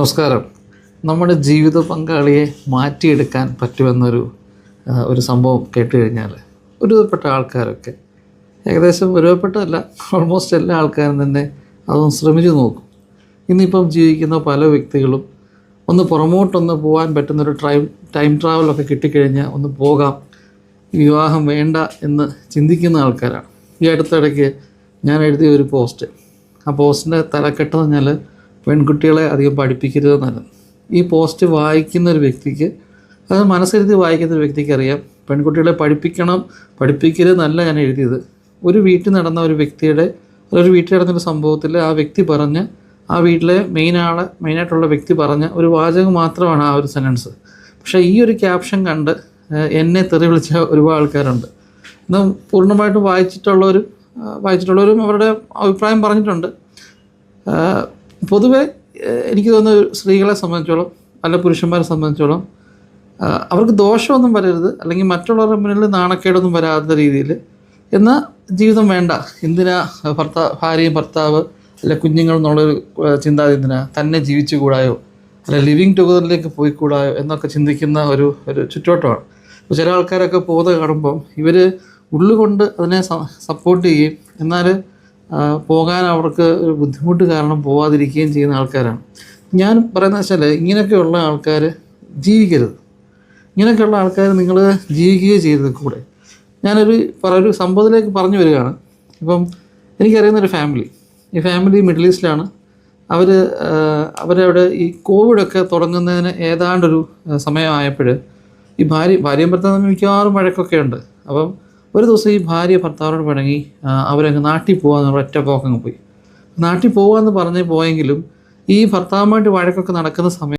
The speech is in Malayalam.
നമസ്കാരം. നമ്മുടെ ജീവിത പങ്കാളിയെ മാറ്റിയെടുക്കാൻ പറ്റുമെന്നൊരു ഒരു സംഭവം കേട്ട് കഴിഞ്ഞാൽ ഒരുവിധപ്പെട്ട ആൾക്കാരൊക്കെ ഏകദേശം ഒരുവിധപ്പെട്ടല്ല ഓൾമോസ്റ്റ് എല്ലാ ആൾക്കാരും തന്നെ അതൊന്ന് ശ്രമിച്ചു നോക്കും. ഇന്നിപ്പം ജീവിക്കുന്ന പല വ്യക്തികളും ഒന്ന് പുറമോട്ടൊന്ന് പോകാൻ പറ്റുന്നൊരു ടൈം ടൈം ട്രാവലൊക്കെ കിട്ടിക്കഴിഞ്ഞാൽ ഒന്ന് പോകാം. വിവാഹം വേണ്ട എന്ന് ചിന്തിക്കുന്ന ആൾക്കാരാണ്. ഈ അടുത്തിടയ്ക്ക് ഞാൻ എഴുതിയ ഒരു പോസ്റ്റ്. ആ പോസ്റ്റിന്റെ തലക്കെട്ടെന്ന് പറഞ്ഞാൽ പെൺകുട്ടികളെ അധികം പഠിപ്പിക്കരുതെന്നാണ്. ഈ പോസ്റ്റ് വായിക്കുന്ന ഒരു വ്യക്തിക്ക് അത് മനസ്സിരുത്തി വായിക്കുന്ന ഒരു വ്യക്തിക്ക് അറിയാം പെൺകുട്ടികളെ പഠിപ്പിക്കണം പഠിപ്പിക്കരുതെന്നല്ല ഞാൻ എഴുതിയത്. ഒരു വീട്ടിൽ നടന്ന ഒരു വ്യക്തിയുടെ ഒരു വീട്ടിൽ നടന്നൊരു സംഭവത്തിൽ ആ വ്യക്തി പറഞ്ഞ് ആ വീട്ടിലെ മെയിൻ ആളെ മെയിനായിട്ടുള്ള വ്യക്തി പറഞ്ഞ ഒരു വാചകം മാത്രമാണ് ആ ഒരു സെന്റൻസ് പക്ഷേ ഈ ഒരു ക്യാപ്ഷൻ കണ്ട് എന്നെ തെറി വിളിച്ച ഒരുപാട് ആൾക്കാരുണ്ട്. എന്നാൽ പൂർണമായിട്ട് വായിച്ചിട്ടുള്ളവരും വായിച്ചിട്ടുള്ളവരും അവരുടെ അഭിപ്രായം പറഞ്ഞിട്ടുണ്ട്. പൊതുവെ എനിക്ക് തോന്നുന്നു സ്ത്രീകളെ സംബന്ധിച്ചോളം അല്ല പുരുഷന്മാരെ സംബന്ധിച്ചോളം അവർക്ക് ദോഷമൊന്നും വരരുത് അല്ലെങ്കിൽ മറ്റുള്ളവരുടെ മുന്നിൽ നാണക്കേടൊന്നും വരാത്ത രീതിയിൽ. എന്നാൽ ജീവിതം വേണ്ട. എന്തിനാ ഭർത്താ ഭാര്യയും ഭർത്താവ് അല്ലെ കുഞ്ഞുങ്ങൾ എന്നുള്ളൊരു ചിന്താഗതി എന്തിനാ? തന്നെ ജീവിച്ചു കൂടായോ? അല്ലെ ലിവിങ് ടുഗദറിലേക്ക് പോയി കൂടായോ എന്നൊക്കെ ചിന്തിക്കുന്ന ഒരു ഒരു ചുറ്റോട്ടമാണ് അപ്പോൾ ചില ആൾക്കാരൊക്കെ പോകുന്നത് കാണുമ്പം ഇവർ ഉള്ളുകൊണ്ട് അതിനെ സപ്പോർട്ട് ചെയ്യുകയും എന്നാൽ പോകാൻ അവർക്ക് ഒരു ബുദ്ധിമുട്ട് കാരണം പോവാതിരിക്കുകയും ചെയ്യുന്ന ആൾക്കാരാണ്. ഞാൻ പറയുന്ന വെച്ചാൽ ഇങ്ങനെയൊക്കെയുള്ള ആൾക്കാർ ജീവിക്കരുത്. ഇങ്ങനെയൊക്കെയുള്ള ആൾക്കാർ നിങ്ങൾ ജീവിക്കുകയും ചെയ്യരുത് കൂടെ. ഞാനൊരു ഒരു സംഭവത്തിലേക്ക് പറഞ്ഞു വരികയാണ്. ഇപ്പം എനിക്കറിയുന്ന ഒരു ഫാമിലി. ഈ ഫാമിലി മിഡിൽ ഈസ്റ്റിലാണ്. അവർ അവരവിടെ ഈ കോവിഡൊക്കെ തുടങ്ങുന്നതിന് ഏതാണ്ടൊരു സമയമായപ്പോൾ ഈ ഭാര്യ ഭാര്യയും ഭർത്താവ് മിക്കവാറും വഴക്കൊക്കെ ഉണ്ട് അപ്പം ഒരു ദിവസം ഈ ഭാര്യ ഭർത്താവിനോട് പിണങ്ങി അവരങ്ങ് നാട്ടിൽ പോകാന്ന് ഒറ്റ പോക്കങ്ങ് പോയി. നാട്ടിൽ പോകാമെന്ന് പറഞ്ഞ് പോയെങ്കിലും ഈ ഭർത്താവുമായിട്ട് വഴക്കൊക്കെ നടക്കുന്ന സമയം